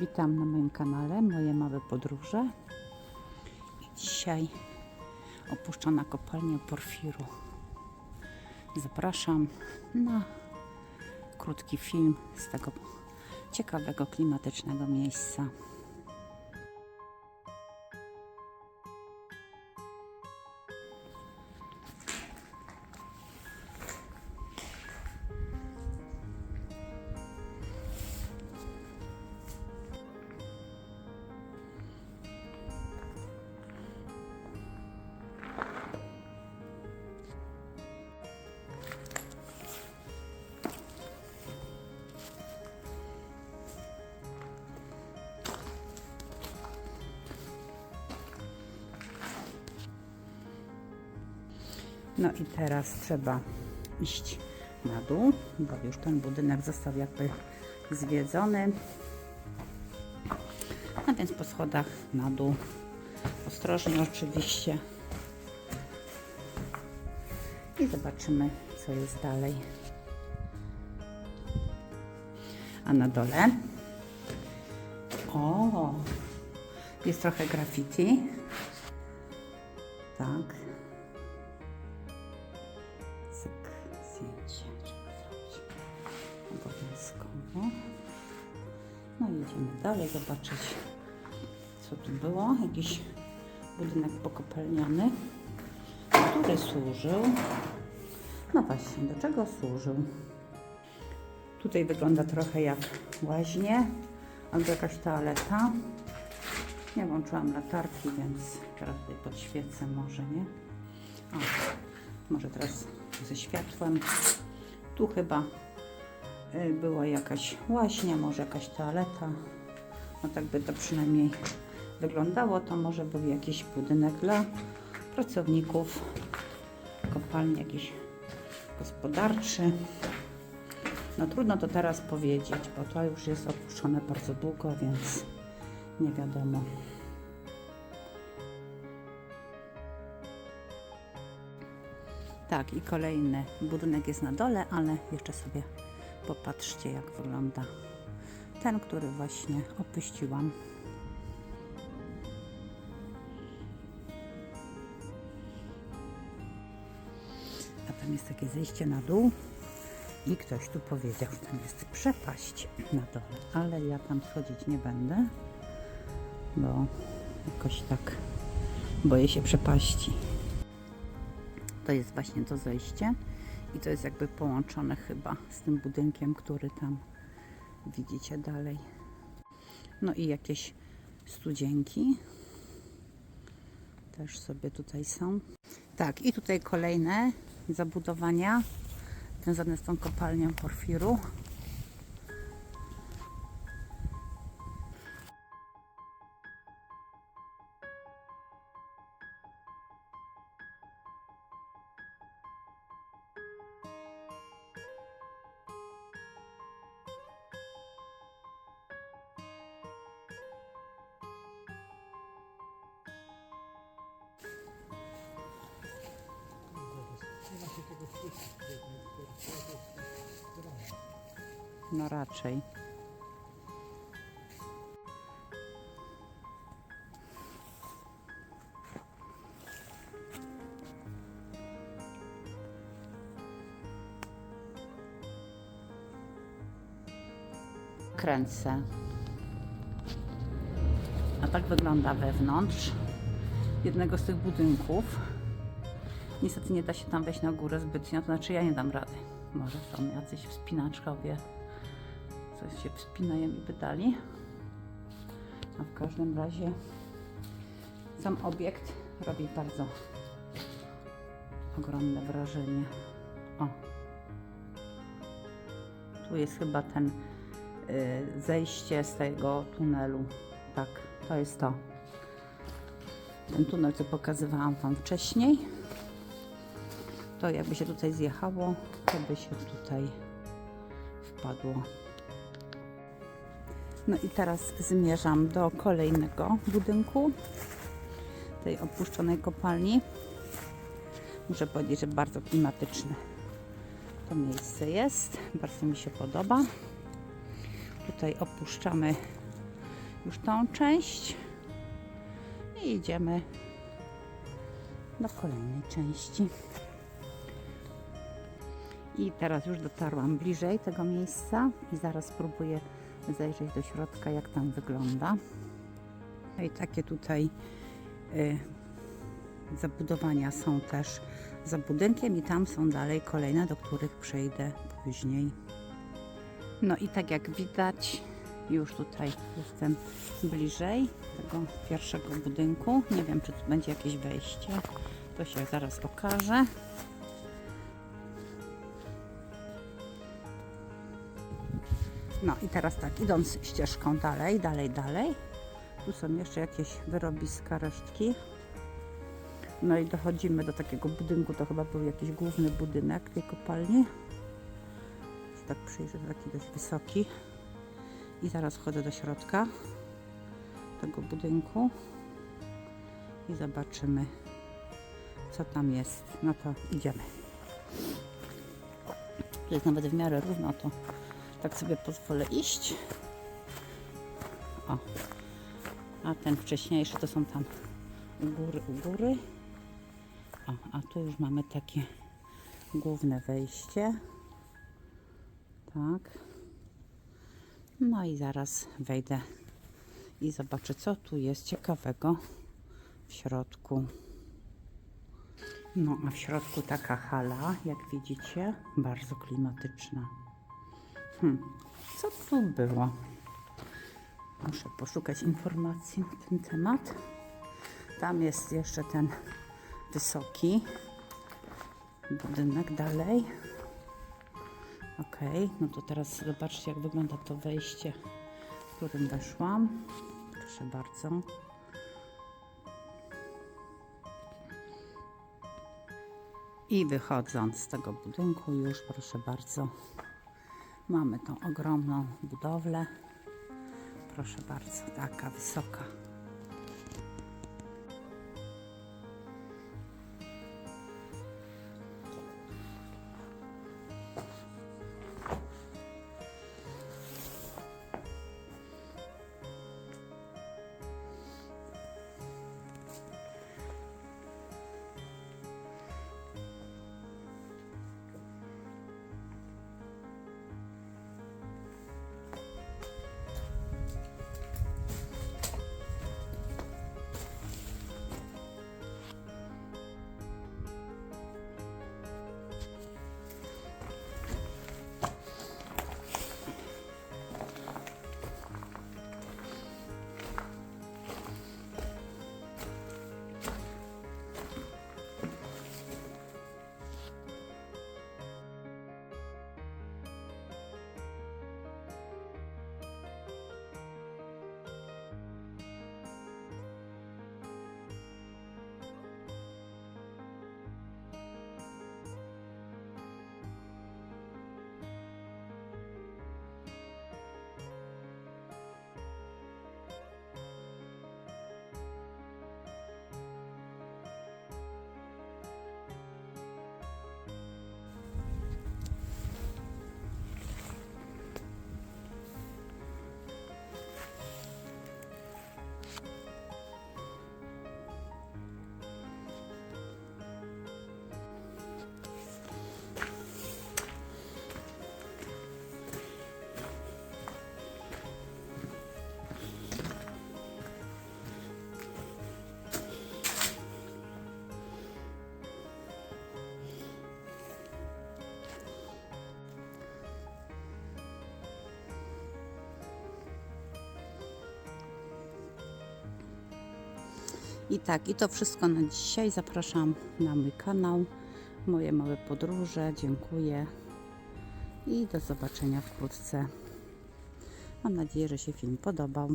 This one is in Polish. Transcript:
Witam na moim kanale Moje Małe Podróże. Dzisiaj opuszczona kopalnia Porfiru. Zapraszam na krótki film z tego ciekawego, klimatycznego miejsca. No i teraz trzeba iść na dół, bo już ten budynek został jakby zwiedzony. A więc po schodach na dół. Ostrożnie oczywiście. I zobaczymy, co jest dalej. A na dole. O! Jest trochę graffiti. Tak. Zdjęcie trzeba zrobić obowiązkowo. No i idziemy dalej zobaczyć, co tu było. Jakiś budynek pokopalniany, który służył. No właśnie, do czego służył? Tutaj wygląda trochę jak łaźnie albo jakaś toaleta. Nie włączyłam latarki, więc teraz tutaj podświecę może, nie? O, może teraz ze światłem. Tu chyba y, była jakaś łaźnia, może jakaś toaleta. No tak by to przynajmniej wyglądało. To może był jakiś budynek dla pracowników kopalni, jakiś gospodarczy. No trudno to teraz powiedzieć, bo to już jest opuszczone bardzo długo, więc nie wiadomo. Tak, i kolejny budynek jest na dole, ale jeszcze sobie popatrzcie, jak wygląda ten, który właśnie opuściłam. A tam jest takie zejście na dół i ktoś tu powiedział, że tam jest przepaść na dole, ale ja tam schodzić nie będę, bo jakoś tak boję się przepaści. To jest właśnie to zejście i to jest jakby połączone chyba z tym budynkiem, który tam widzicie dalej. No i jakieś studzienki też sobie tutaj są. Tak, i tutaj kolejne zabudowania związane z tą kopalnią porfiru. No raczej. Kręcę. A tak wygląda wewnątrz jednego z tych budynków. Niestety nie da się tam wejść na górę zbytnio, to znaczy ja nie dam rady. Może są jacyś wspinaczkowie, coś się wspinają i wydali. A w każdym razie sam obiekt robi bardzo ogromne wrażenie. O. Tu jest chyba ten y, zejście z tego tunelu. Tak, to jest to. Ten tunel, co pokazywałam Wam wcześniej to jakby się tutaj zjechało, to by się tutaj wpadło. No i teraz zmierzam do kolejnego budynku, tej opuszczonej kopalni. Muszę powiedzieć, że bardzo klimatyczne to miejsce jest. Bardzo mi się podoba. Tutaj opuszczamy już tą część i idziemy do kolejnej części. I teraz już dotarłam bliżej tego miejsca i zaraz spróbuję zajrzeć do środka, jak tam wygląda. No i takie tutaj y, zabudowania są też za budynkiem i tam są dalej kolejne, do których przejdę później. No i tak jak widać, już tutaj jestem bliżej tego pierwszego budynku. Nie wiem, czy tu będzie jakieś wejście. To się zaraz okaże. No i teraz tak, idąc ścieżką dalej, dalej, dalej. Tu są jeszcze jakieś wyrobiska, resztki. No i dochodzimy do takiego budynku, to chyba był jakiś główny budynek tej kopalni. Się tak przyjrzę, to taki dość wysoki. I zaraz wchodzę do środka tego budynku i zobaczymy, co tam jest. No to idziemy. Tu jest nawet w miarę równo, to tak sobie pozwolę iść. O, a ten wcześniejszy to są tam u góry, u góry. O, a tu już mamy takie główne wejście. Tak. No i zaraz wejdę i zobaczę, co tu jest ciekawego w środku. No, a w środku taka hala, jak widzicie, bardzo klimatyczna. Hmm, co tu było? Muszę poszukać informacji na ten temat. Tam jest jeszcze ten wysoki budynek dalej. Ok, no to teraz zobaczcie, jak wygląda to wejście, którym weszłam. Proszę bardzo. I wychodząc z tego budynku, już proszę bardzo, mamy tą ogromną budowlę. Proszę bardzo, taka wysoka. I tak, i to wszystko na dzisiaj. Zapraszam na mój kanał, moje małe podróże. Dziękuję i do zobaczenia wkrótce. Mam nadzieję, że się film podobał.